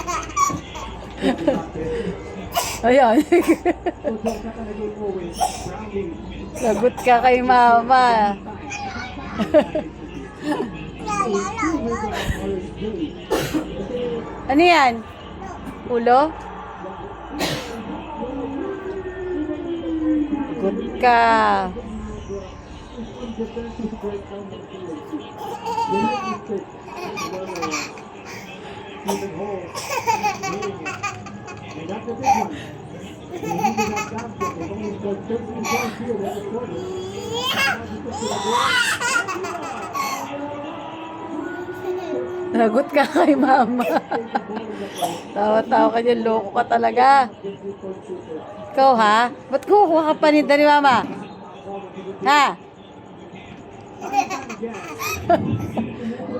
Ayan. Lagot ka kay mama. ano yan? Ulo? Lagot ka. Lagot ka kay mama. Tawa-tawa ka dyan, loko ka talaga. Ikaw ha? Ba't kukuha ka paninda ni mama? Ha?